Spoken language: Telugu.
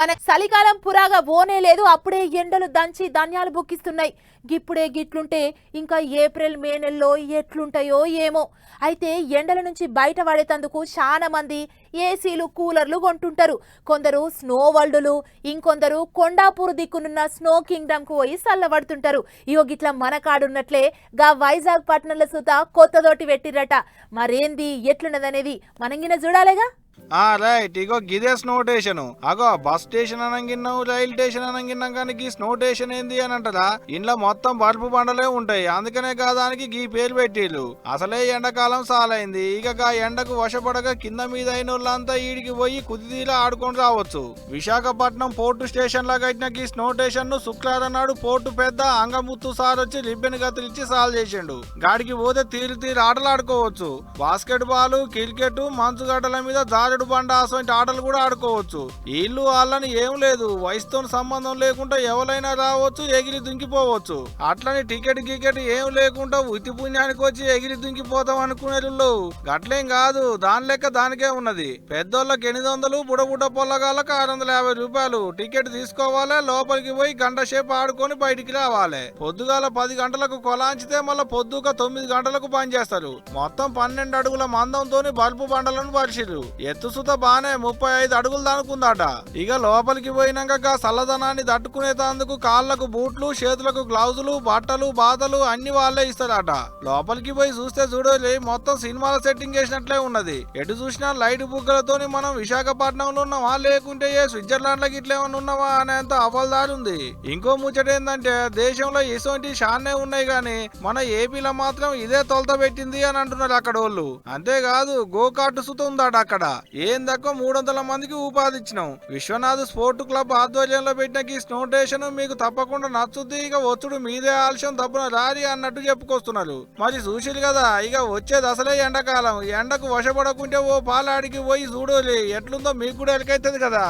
మన చలికాలం పురాగా ఓనే లేదు అప్పుడే ఎండలు దంచి ధాన్యాలు బుక్కిస్తున్నాయి. గిప్పుడే గిట్లుంటే ఇంకా ఏప్రిల్ మే నెలలో ఎట్లుంటాయో ఏమో. అయితే ఎండల నుంచి బయట పడేటందుకు చాలా మంది ఏసీలు కూలర్లు కొంటుంటారు. కొందరు స్నో వరల్డ్లు ఇంకొందరు కొండాపూర్ దిక్కునున్న స్నో కింగ్డమ్కు పోయి చల్లబడుతుంటారు ఇగో గిట్ల మన కాడున్నట్లే గా వైజాగ్ పట్టణంలో సుత కొత్తదోటి పెట్టిరట మరేంది ఎట్లున్నదనేది మనంగిన చూడాలిగా? ఆ రైట్ ఇగో గిదే స్నో స్టేషన్ అగో బస్ స్టేషన్ అనంగిన్నాం రైల్ స్టేషన్ అనంగిన్నాం కానీ గీ స్నో స్టేషన్ ఏంది అని అంటారా? ఇంట్లో మొత్తం బల్బు బండలే ఉంటాయి. అందుకనే కాదానికి గీ పేరు పెట్టిళ్ళు అసలే ఎండాకాలం సాలైంది. ఇక గా ఎండకు వశపడక కింద మీద అయిన వాళ్ళంతా ఈడికి పోయి కుదిదీలా ఆడుకొని రావచ్చు. విశాఖపట్నం పోర్టు స్టేషన్ లా కట్టిన గీ స్నో స్టేషన్ను శుక్రవారం నాడు పోర్టు పెద్ద అంగముత్తు సార్ వచ్చి రిబ్బెన్ కత్తిరించి సాల్ చేసిండు. గాడికి పోతే తీరు తీరు ఆటలు ఆడుకోవచ్చు బాస్కెట్ బాల్ క్రికెట్ మంచుగడ్డల మీద తాడు బండ అటువంటి ఆటలు కూడా ఆడుకోవచ్చు. వీళ్ళు వాళ్ళని ఏం లేదు. వయసుతో సంబంధం లేకుండా ఎవరైనా రావచ్చు ఎగిరి దుంకిపోవచ్చు. అట్లని టికెట్ గికెట్ ఏం లేకుండా ఉత్తి పుణ్యానికి వచ్చి ఎగిరి దుంకిపోతాం అనుకునేళ్ళు గట్లేం కాదు. దాని లెక్క దానికే ఉన్నది. పెద్దోళ్ళకి ఎనిమిది వందలు బుడబుడ్డ పొల్లగాళ్ళకి ఆరు వందల యాభై రూపాయలు. టికెట్ తీసుకోవాలి లోపలికి పోయి గంట సేపు ఆడుకొని బయటికి రావాలి. పొద్దుగాల పది గంటలకు కొలాంచితే మళ్ళీ పొద్దుక తొమ్మిది గంటలకు పనిచేస్తారు. చేస్తారు మొత్తం పన్నెండు అడుగుల మందంతో బల్బు బండలను పరిచిరు ఎత్తు సుసుత బానే ముప్పై ఐదు అడుగులు దానుకుందాట. ఇక లోపలికి పోయినాక గా చల్లదనాన్ని తట్టుకునేటందుకు కాళ్ళకు బూట్లు చేతులకు గ్లౌజులు బట్టలు బాధలు అన్ని వాళ్ళే ఇస్తారట. లోపలికి పోయి చూస్తే చూడలే మొత్తం సినిమాల సెట్టింగ్ చేసినట్లే ఉన్నది. ఎటు చూసినా లైట్ బుగ్గలతోని మనం విశాఖపట్నంలో ఉన్నామా లేకుంటే ఏ స్విట్జర్లాండ్ లకి ఇట్లా ఉన్నావా అనేంత అవల్దారు ఉంది. ఇంకో ముచ్చట ఏంటంటే దేశంలో ఇటువంటి షాన్నే ఉన్నాయి గాని మన ఏపీలో మాత్రం ఇదే తొలత పెట్టింది అని అంటున్నారు అక్కడ వాళ్ళు. అంతేకాదు గోకాటు సుత ఉందట అక్కడ. ఏం తక్కువ మూడు వందల మందికి ఉపాధి ఇచ్చినాం విశ్వనాథ్ స్పోర్ట్ క్లబ్ ఆధ్వర్యంలో పెట్టిన ఈ స్నో స్టేషన్ మీకు తప్పకుండా నచ్చుద్ది. ఇక ఒత్తుడు మీదే ఆలస్యం తప్పున రారి అన్నట్టు చెప్పుకొస్తున్నారు. మరి చూసిరు కదా ఇక వచ్చేది అసలే ఎండాకాలం. ఎండకు వశపడకుంటే ఓ పాలాడికి పోయి చూడాలి. ఎట్లుందో మీకు కూడా ఎలకైతుంది కదా.